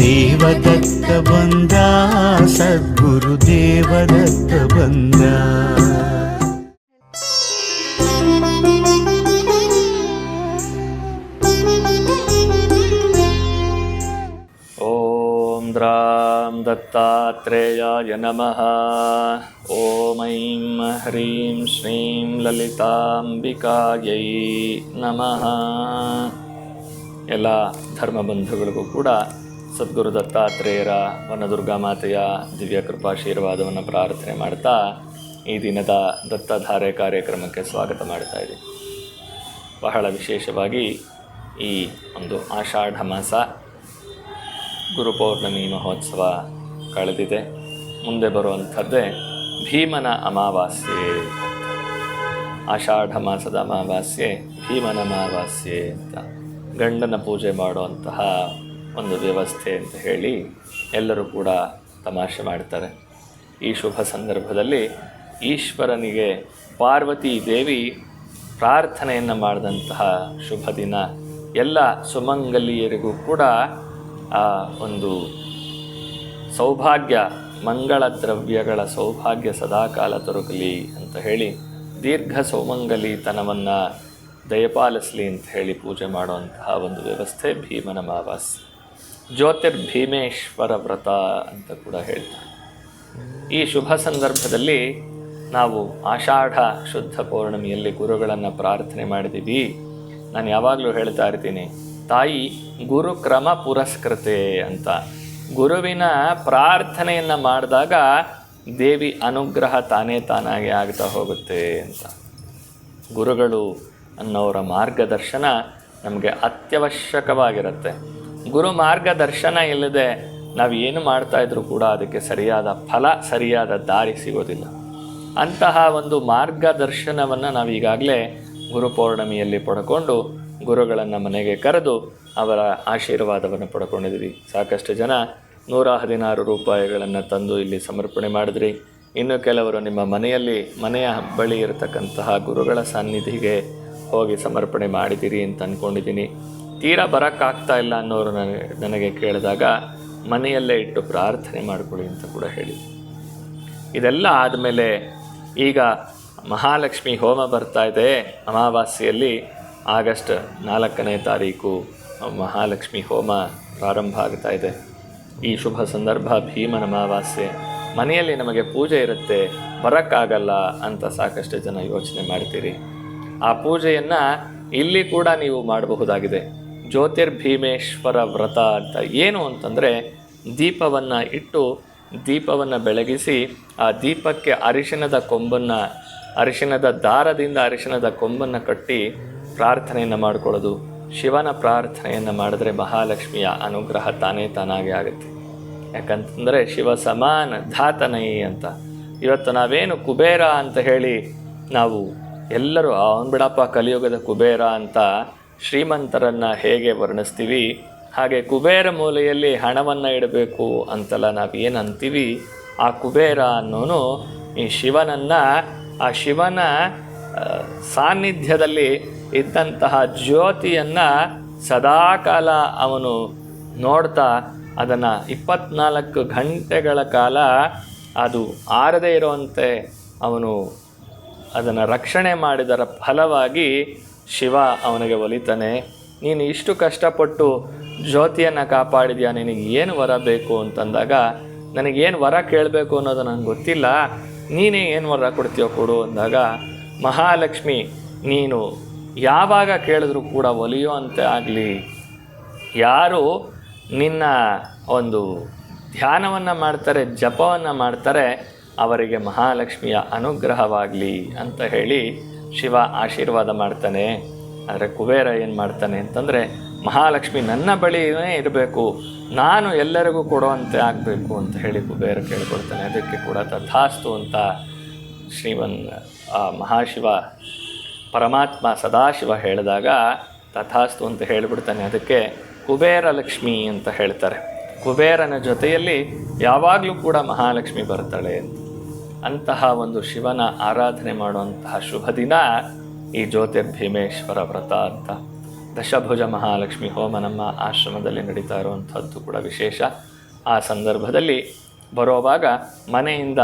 ದೇವದತ್ತ ಬಂದ, ಸದ್ಗುರು ದೇವದತ್ತ ಬಂದ. ಓಂ ದ್ರಾಂ ದತ್ತಾತ್ರೇಯಾಯ ನಮಃ. ಓ ಐಂ ಹ್ರೀಂ ಶ್ರೀಂ ಲಲಿತಾಂಬಿಕಾಯೈ ನಮಃ. ಎಲ್ಲ ಧರ್ಮ ಬಂಧುಗಳಿಗೂ ಕೂಡ ಸದ್ಗುರು ದತ್ತಾತ್ರೇಯರ ವನದುರ್ಗಾ ಮಾತೆಯ ದಿವ್ಯ ಕೃಪಾಶೀರ್ವಾದವನ್ನು ಪ್ರಾರ್ಥನೆ ಮಾಡ್ತಾ ಈ ದಿನದ ದತ್ತಧಾರೆ ಕಾರ್ಯಕ್ರಮಕ್ಕೆ ಸ್ವಾಗತ ಮಾಡ್ತಾ ಇದೆ ಬಹಳ ವಿಶೇಷವಾಗಿ ಈ ಒಂದು ಆಷಾಢ ಮಾಸ ಗುರುಪೌರ್ಣಮಿ ಮಹೋತ್ಸವ ಕಳೆದಿದೆ. ಮುಂದೆ ಬರುವಂಥದ್ದೇ ಭೀಮನ ಅಮಾವಾಸ್ಯೆ. ಆಷಾಢ ಮಾಸದ ಅಮಾವಾಸ್ಯೆ ಭೀಮನ ಅಮಾವಾಸ್ಯೆ ಅಂತ ಗಂಡನ ಪೂಜೆ ಮಾಡುವಂತಹ ಒಂದು ವ್ಯವಸ್ಥೆ ಅಂತ ಹೇಳಿ ಎಲ್ಲರೂ ಕೂಡ ತಮಾಷೆ ಮಾಡ್ತಾರೆ. ಈ ಶುಭ ಸಂದರ್ಭದಲ್ಲಿ ಈಶ್ವರನಿಗೆ ಪಾರ್ವತಿ ದೇವಿ ಪ್ರಾರ್ಥನೆಯನ್ನು ಮಾಡಿದಂತಹ ಶುಭ ದಿನ. ಎಲ್ಲ ಸುಮಂಗಲಿಯರಿಗೂ ಕೂಡ ಆ ಒಂದು ಸೌಭಾಗ್ಯ, ಮಂಗಳ ದ್ರವ್ಯಗಳ ಸೌಭಾಗ್ಯ ಸದಾಕಾಲ ದೊರಕಲಿ ಅಂತ ಹೇಳಿ ದೀರ್ಘ ಸೌಮಂಗಲಿತನವನ್ನು ದಯಪಾಲಿಸಲಿ ಅಂತ ಹೇಳಿ ಪೂಜೆ ಮಾಡುವಂತಹ ಒಂದು ವ್ಯವಸ್ಥೆ ಭೀಮನ ಅಮಾವಾಸ್ಯೆ ಜ್ಯೋತಿರ್ಭೀಮೇಶ್ವರ ವ್ರತ ಅಂತ ಕೂಡ ಹೇಳ್ತಾರೆ. ಈ ಶುಭ ಸಂದರ್ಭದಲ್ಲಿ ನಾವು ಆಷಾಢ ಶುದ್ಧ ಪೌರ್ಣಮಿಯಲ್ಲಿ ಗುರುಗಳನ್ನು ಪ್ರಾರ್ಥನೆ ಮಾಡಿದ್ದೀವಿ. ನಾನು ಯಾವಾಗಲೂ ಹೇಳ್ತಾ ಇರ್ತೀನಿ, ತಾಯಿ, ಗುರು ಕ್ರಮ ಪುರಸ್ಕೃತೆ ಅಂತ. ಗುರುವಿನ ಪ್ರಾರ್ಥನೆಯನ್ನು ಮಾಡಿದಾಗ ದೇವಿ ಅನುಗ್ರಹ ತಾನೇ ತಾನಾಗಿ ಆಗ್ತಾ ಹೋಗುತ್ತೆ ಅಂತ. ಗುರುಗಳು ಅನ್ನೋರ ಮಾರ್ಗದರ್ಶನ ನಮಗೆ ಅತ್ಯವಶ್ಯಕವಾಗಿರುತ್ತೆ. ಗುರು ಮಾರ್ಗದರ್ಶನ ಇಲ್ಲದೆ ನಾವು ಏನು ಮಾಡ್ತಾಯಿದ್ರು ಕೂಡ ಅದಕ್ಕೆ ಸರಿಯಾದ ಫಲ, ಸರಿಯಾದ ದಾರಿ ಸಿಗೋದಿಲ್ಲ. ಅಂತಹ ಒಂದು ಮಾರ್ಗದರ್ಶನವನ್ನು ನಾವು ಈಗಾಗಲೇ ಗುರು ಪೌರ್ಣಮಿಯಲ್ಲಿ ಪಡ್ಕೊಂಡು ಗುರುಗಳನ್ನು ಮನೆಗೆ ಕರೆದು ಅವರ ಆಶೀರ್ವಾದವನ್ನು ಪಡ್ಕೊಂಡಿದ್ವಿ. ಸಾಕಷ್ಟು ಜನ ನೂರ ಹದಿನಾರು ರೂಪಾಯಿಗಳನ್ನು ತಂದು ಇಲ್ಲಿ ಸಮರ್ಪಣೆ ಮಾಡಿದ್ರಿ. ಇನ್ನು ಕೆಲವರು ನಿಮ್ಮ ಮನೆಯಲ್ಲಿ, ಮನೆಯ ಬಳಿ ಇರತಕ್ಕಂತಹ ಗುರುಗಳ ಸನ್ನಿಧಿಗೆ ಹೋಗಿ ಸಮರ್ಪಣೆ ಮಾಡಿದ್ದೀರಿ ಅಂತ ಅಂದ್ಕೊಂಡಿದ್ದೀನಿ ತೀರಾ ಬರೋಕ್ಕಾಗ್ತಾ ಇಲ್ಲ ಅನ್ನೋರು ನನಗೆ ನನಗೆ ಕೇಳಿದಾಗ ಮನೆಯಲ್ಲೇ ಇಟ್ಟು ಪ್ರಾರ್ಥನೆ ಮಾಡಿಕೊಳ್ಳಿ ಅಂತ ಕೂಡ ಹೇಳಿ ಇದೆಲ್ಲ ಆದಮೇಲೆ ಈಗ ಮಹಾಲಕ್ಷ್ಮಿ ಹೋಮ ಬರ್ತಾ ಇದೆ ಅಮಾವಾಸ್ಯೆಯಲ್ಲಿ, ಆಗಸ್ಟ್ ನಾಲ್ಕನೇ ತಾರೀಕು ಮಹಾಲಕ್ಷ್ಮಿ ಹೋಮ ಪ್ರಾರಂಭ ಆಗ್ತಾ ಇದೆ. ಈ ಶುಭ ಸಂದರ್ಭ, ಭೀಮನ ಅಮಾವಾಸ್ಯೆ, ಮನೆಯಲ್ಲಿ ನಮಗೆ ಪೂಜೆ ಇರುತ್ತೆ, ಬರೋಕ್ಕಾಗಲ್ಲ ಅಂತ ಸಾಕಷ್ಟು ಜನ ಯೋಚನೆ ಮಾಡ್ತೀರಿ. ಆ ಪೂಜೆಯನ್ನು ಇಲ್ಲಿ ಕೂಡ ನೀವು ಮಾಡಬಹುದಾಗಿದೆ. ಜ್ಯೋತಿರ್ಭೀಮೇಶ್ವರ ವ್ರತ ಅಂತ ಏನು ಅಂತಂದರೆ ದೀಪವನ್ನು ಇಟ್ಟು ದೀಪವನ್ನು ಬೆಳಗಿಸಿ ಆ ದೀಪಕ್ಕೆ ಅರಿಶಿಣದ ಕೊಂಬನ್ನು ಅರಿಶಿನದ ದಾರದಿಂದ ಅರಿಶಿಣದ ಕೊಂಬನ್ನು ಕಟ್ಟಿ ಪ್ರಾರ್ಥನೆಯನ್ನು ಮಾಡಿಕೊಳ್ಳೋದು. ಶಿವನ ಪ್ರಾರ್ಥನೆಯನ್ನು ಮಾಡಿದ್ರೆ ಮಹಾಲಕ್ಷ್ಮಿಯ ಅನುಗ್ರಹ ತಾನೇ ತಾನಾಗೆ ಆಗುತ್ತೆ. ಯಾಕಂತಂದರೆ ಶಿವ ಸಮಾನ ಧಾತನೈ ಅಂತ. ಇವತ್ತು ನಾವೇನು ಕುಬೇರ ಅಂತ ಹೇಳಿ ನಾವು ಎಲ್ಲರೂ ಅವನು ಬಿಡಪ್ಪ ಕಲಿಯುಗದ ಕುಬೇರ ಅಂತ ಶ್ರೀಮಂತರನ್ನು ಹೇಗೆ ವರ್ಣಿಸ್ತೀವಿ? ಹಾಗೆ ಕುಬೇರ ಮೂಲೆಯಲ್ಲಿ ಹಣವನ್ನು ಇಡಬೇಕು ಅಂತೆಲ್ಲ ನಾವು ಏನು ಅಂತೀವಿ ಆ ಕುಬೇರ ಅನ್ನೋನು ಈ ಶಿವನನ್ನು, ಆ ಶಿವನ ಸಾನ್ನಿಧ್ಯದಲ್ಲಿ ಇದ್ದಂತಹ ಜ್ಯೋತಿಯನ್ನು ಸದಾಕಾಲ ಅವನು ನೋಡ್ತಾ ಅದನ್ನು ಇಪ್ಪತ್ನಾಲ್ಕು ಗಂಟೆಗಳ ಕಾಲ ಅದು ಆರದೇ ಇರುವಂತೆ ಅವನು ಅದನ್ನು ರಕ್ಷಣೆ ಮಾಡಿದರ ಫಲವಾಗಿ ಶಿವ ಅವನಿಗೆ ಒಲಿತಾನೆ, ನೀನು ಇಷ್ಟು ಕಷ್ಟಪಟ್ಟು ಜ್ಯೋತಿಯನ್ನು ಕಾಪಾಡಿದ್ಯಾ, ನಿನಗೆ ಏನು ವರ ಬೇಕು ಅಂತಂದಾಗ ನನಗೇನು ವರ ಕೇಳಬೇಕು ಅನ್ನೋದು ನನಗೆ ಗೊತ್ತಿಲ್ಲ, ನೀನೇ ಏನು ವರ ಕೊಡ್ತೀಯೋ ಕೊಡು ಅಂದಾಗ, ಮಹಾಲಕ್ಷ್ಮಿ, ನೀನು ಯಾವಾಗ ಕೇಳಿದ್ರೂ ಕೂಡ ಒಲಿಯೋ ಅಂತ ಆಗಲಿ. ಯಾರು ನಿನ್ನ ಒಂದು ಧ್ಯಾನವನ್ನು ಮಾಡ್ತಾರೆ, ಜಪವನ್ನು ಮಾಡ್ತಾರೆ, ಅವರಿಗೆ ಮಹಾಲಕ್ಷ್ಮಿಯ ಅನುಗ್ರಹವಾಗಲಿ ಅಂತ ಹೇಳಿ ಶಿವ ಆಶೀರ್ವಾದ ಮಾಡ್ತಾನೆ, ಆದರೆ ಕುಬೇರ ಏನು ಮಾಡ್ತಾನೆ ಅಂತಂದರೆ, ಮಹಾಲಕ್ಷ್ಮಿ ನನ್ನ ಬಳಿಯೇ ಇರಬೇಕು, ನಾನು ಎಲ್ಲರಿಗೂ ಕೊಡುವಂತೆ ಆಗಬೇಕು, ಅಂತ ಹೇಳಿ ಕುಬೇರ ಕೇಳ್ಕೊಡ್ತಾನೆ ಅದಕ್ಕೆ ಕೂಡ ತಥಾಸ್ತು ಅಂತ ಶ್ರೀವನ್ ಮಹಾಶಿವ, ಪರಮಾತ್ಮ ಸದಾಶಿವ ಹೇಳಿದಾಗ ತಥಾಸ್ತು ಅಂತ ಹೇಳಿಬಿಡ್ತಾನೆ. ಅದಕ್ಕೆ ಕುಬೇರ ಲಕ್ಷ್ಮಿ ಅಂತ ಹೇಳ್ತಾರೆ. ಕುಬೇರನ ಜೊತೆಯಲ್ಲಿ ಯಾವಾಗಲೂ ಕೂಡ ಮಹಾಲಕ್ಷ್ಮಿ ಬರ್ತಾಳೆ ಅಂತ. ಅಂತಹ ಒಂದು ಶಿವನ ಆರಾಧನೆ ಮಾಡುವಂತಹ ಶುಭ ದಿನ ಈ ಜ್ಯೋತಿರ್ಭೀಮೇಶ್ವರ ವ್ರತ ಅಂತ. ದಶಭುಜ ಮಹಾಲಕ್ಷ್ಮಿ ಹೋಮ ನಮ್ಮ ಆಶ್ರಮದಲ್ಲಿ ನಡೀತಾ ಇರುವಂಥದ್ದು ಕೂಡ ವಿಶೇಷ. ಆ ಸಂದರ್ಭದಲ್ಲಿ ಬರೋವಾಗ ಮನೆಯಿಂದ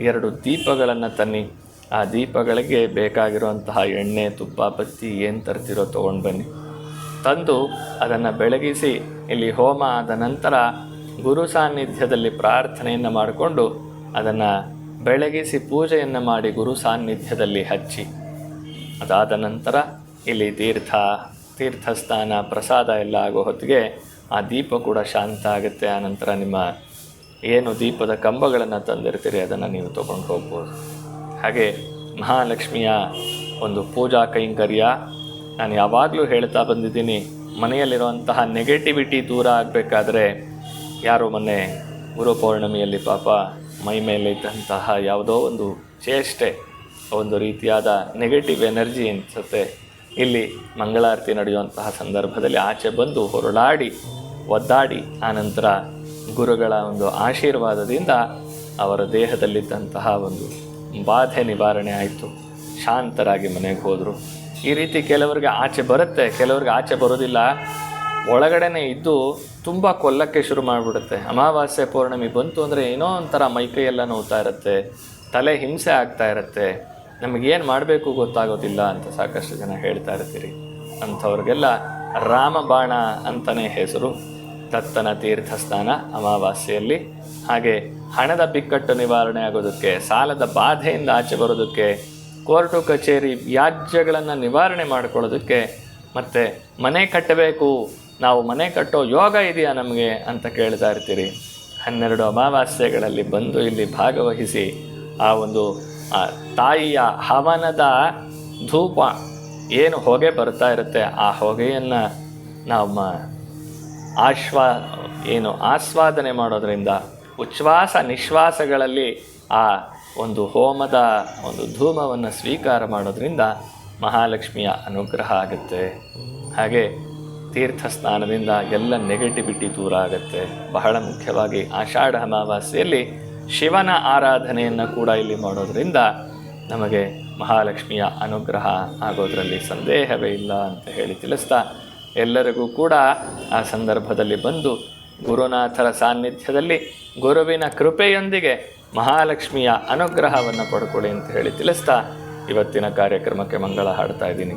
ಎರಡು ದೀಪಗಳನ್ನು ತನ್ನಿ. ಆ ದೀಪಗಳಿಗೆ ಬೇಕಾಗಿರುವಂತಹ ಎಣ್ಣೆ, ತುಪ್ಪ, ಬತ್ತಿ ಏನು ತರ್ತಿರೋ ತೊಗೊಂಡು ಬನ್ನಿ. ತಂದು ಅದನ್ನು ಬೆಳಗಿಸಿ ಇಲ್ಲಿ ಹೋಮ ಆದ ನಂತರ ಗುರು ಸಾನ್ನಿಧ್ಯದಲ್ಲಿ ಪ್ರಾರ್ಥನೆಯನ್ನು ಮಾಡಿಕೊಂಡು ಅದನ್ನು ಬೆಳಗಿಸಿ ಪೂಜೆಯನ್ನು ಮಾಡಿ ಗುರು ಸಾನ್ನಿಧ್ಯದಲ್ಲಿ ಹಚ್ಚಿ. ಅದಾದ ನಂತರ ಇಲ್ಲಿ ತೀರ್ಥ, ತೀರ್ಥಸ್ಥಾನ, ಪ್ರಸಾದ ಎಲ್ಲ ಆಗೋ ಹೊತ್ತಿಗೆ ಆ ದೀಪ ಕೂಡ ಶಾಂತ ಆಗುತ್ತೆ. ಆನಂತರ ನಂತರ ನಿಮ್ಮ ಏನು ದೀಪದ ಕಂಬಗಳನ್ನು ತಂದಿರ್ತೀರಿ, ಅದನ್ನು ನೀವು ತೊಗೊಂಡು ಹೋಗ್ಬೋದು. ಹಾಗೆ ಮಹಾಲಕ್ಷ್ಮಿಯ ಒಂದು ಪೂಜಾ ಕೈಂಕರ್ಯ. ನಾನು ಯಾವಾಗಲೂ ಹೇಳ್ತಾ ಬಂದಿದ್ದೀನಿ, ಮನೆಯಲ್ಲಿರುವಂತಹ ನೆಗೆಟಿವಿಟಿ ದೂರ ಆಗಬೇಕಾದ್ರೆ ಯಾರು ಮೊನ್ನೆ ಗುರುಪೌರ್ಣಮಿಯಲ್ಲಿ ಪಾಪ ಮೈ ಮೇಲೆ ಇದ್ದಂತಹ ಯಾವುದೋ ಒಂದು ಚೇಷ್ಟೆ, ಒಂದು ರೀತಿಯಾದ ನೆಗೆಟಿವ್ ಎನರ್ಜಿ ಅನಿಸುತ್ತೆ ಇಲ್ಲಿ ಮಂಗಳಾರತಿ ನಡೆಯುವಂತಹ ಸಂದರ್ಭದಲ್ಲಿ ಆಚೆ ಬಂದು ಹೊರಳಾಡಿ ಒದ್ದಾಡಿ, ಆನಂತರ ಗುರುಗಳ ಒಂದು ಆಶೀರ್ವಾದದಿಂದ ಅವರ ದೇಹದಲ್ಲಿದ್ದಂತಹ ಒಂದು ಬಾಧೆ ನಿವಾರಣೆ ಆಯಿತು. ಶಾಂತರಾಗಿ ಮನೆಗೆ ಹೋದರು. ಈ ರೀತಿ ಕೆಲವರಿಗೆ ಆಚೆ ಬರುತ್ತೆ, ಕೆಲವರಿಗೆ ಆಚೆ ಬರೋದಿಲ್ಲ ಒಳಗಡೆನೆ ಇದ್ದು ತುಂಬ ಕೊಲ್ಲಕ್ಕೆ ಶುರು ಮಾಡಿಬಿಡುತ್ತೆ. ಅಮಾವಾಸ್ಯೆ ಪೌರ್ಣಮಿ ಬಂತು ಅಂದರೆ ಏನೋ ಒಂಥರ ಮೈಕೈಯೆಲ್ಲ ಎಲ್ಲ ನೋವ್ತಾ ಇರುತ್ತೆ, ತಲೆ ಹಿಂಸೆ ಆಗ್ತಾ ಇರುತ್ತೆ. ನಮಗೇನು ಮಾಡಬೇಕು ಗೊತ್ತಾಗೋದಿಲ್ಲ ಅಂತ ಸಾಕಷ್ಟು ಜನ ಹೇಳ್ತಾ ಇರ್ತೀರಿ. ಅಂಥವ್ರಿಗೆಲ್ಲ ರಾಮಬಾಣ ಅಂತಲೇ ಹೆಸರು. ದತ್ತನ ತೀರ್ಥಸ್ಥಾನ ಅಮಾವಾಸ್ಯೆಯಲ್ಲಿ. ಹಾಗೆ ಹಣದ ಬಿಕ್ಕಟ್ಟು ನಿವಾರಣೆ ಆಗೋದಕ್ಕೆ, ಸಾಲದ ಬಾಧೆಯಿಂದ ಆಚೆ ಬರೋದಕ್ಕೆ, ಕೋರ್ಟು ಕಚೇರಿ ವ್ಯಾಜ್ಯಗಳನ್ನು ನಿವಾರಣೆ ಮಾಡಿಕೊಳ್ಳೋದಕ್ಕೆ, ಮತ್ತು ಮನೆ ಕಟ್ಟಬೇಕು ನಾವು ಮನೆ ಕಟ್ಟೋ ಯೋಗ ಇದೆಯಾ ನಮಗೆ ಅಂತ ಕೇಳ್ತಾ ಇರ್ತೀರಿ. ಹನ್ನೆರಡು ಅಮಾವಾಸ್ಯೆಗಳಲ್ಲಿ ಬಂದು ಇಲ್ಲಿ ಭಾಗವಹಿಸಿ ಆ ಒಂದು, ಆ ತಾಯಿಯ ಹವನದ ಧೂಪ ಏನು ಹೊಗೆ ಬರ್ತಾ ಇರುತ್ತೆ, ಆ ಹೊಗೆಯನ್ನು ನಾವು ಮ- ಆಶ್ವಾ, ಏನು ಆಸ್ವಾದನೆ ಮಾಡೋದರಿಂದ ಉಚ್ಛ್ವಾಸ ನಿಶ್ವಾಸಗಳಲ್ಲಿ ಆ ಒಂದು ಹೋಮದ ಒಂದು ಧೂಮವನ್ನು ಸ್ವೀಕಾರ ಮಾಡೋದರಿಂದ ಮಹಾಲಕ್ಷ್ಮಿಯ ಅನುಗ್ರಹ ಆಗುತ್ತೆ. ಹಾಗೆ ತೀರ್ಥ ಸ್ನಾನದಿಂದ ಎಲ್ಲ ನೆಗೆಟಿವಿಟಿ ದೂರ ಆಗುತ್ತೆ. ಬಹಳ ಮುಖ್ಯವಾಗಿ ಆಷಾಢ ಅಮಾವಾಸ್ಯೆಯಲ್ಲಿ ಶಿವನ ಆರಾಧನೆಯನ್ನು ಕೂಡ ಇಲ್ಲಿ ಮಾಡೋದರಿಂದ ನಮಗೆ ಮಹಾಲಕ್ಷ್ಮಿಯ ಅನುಗ್ರಹ ಆಗೋದರಲ್ಲಿ ಸಂದೇಹವೇ ಇಲ್ಲ ಅಂತ ಹೇಳಿ ತಿಳಿಸ್ತಾ ಎಲ್ಲರಿಗೂ ಕೂಡ ಆ ಸಂದರ್ಭದಲ್ಲಿ ಬಂದು ಗುರುನಾಥರ ಸಾನ್ನಿಧ್ಯದಲ್ಲಿ ಗುರುವಿನ ಕೃಪೆಯೊಂದಿಗೆ ಮಹಾಲಕ್ಷ್ಮಿಯ ಅನುಗ್ರಹವನ್ನು ಪಡ್ಕೊಳ್ಳಿ ಅಂತ ಹೇಳಿ ತಿಳಿಸ್ತಾ ಇವತ್ತಿನ ಕಾರ್ಯಕ್ರಮಕ್ಕೆ ಮಂಗಳ ಹಾಡ್ತಾ ಇದ್ದೀನಿ.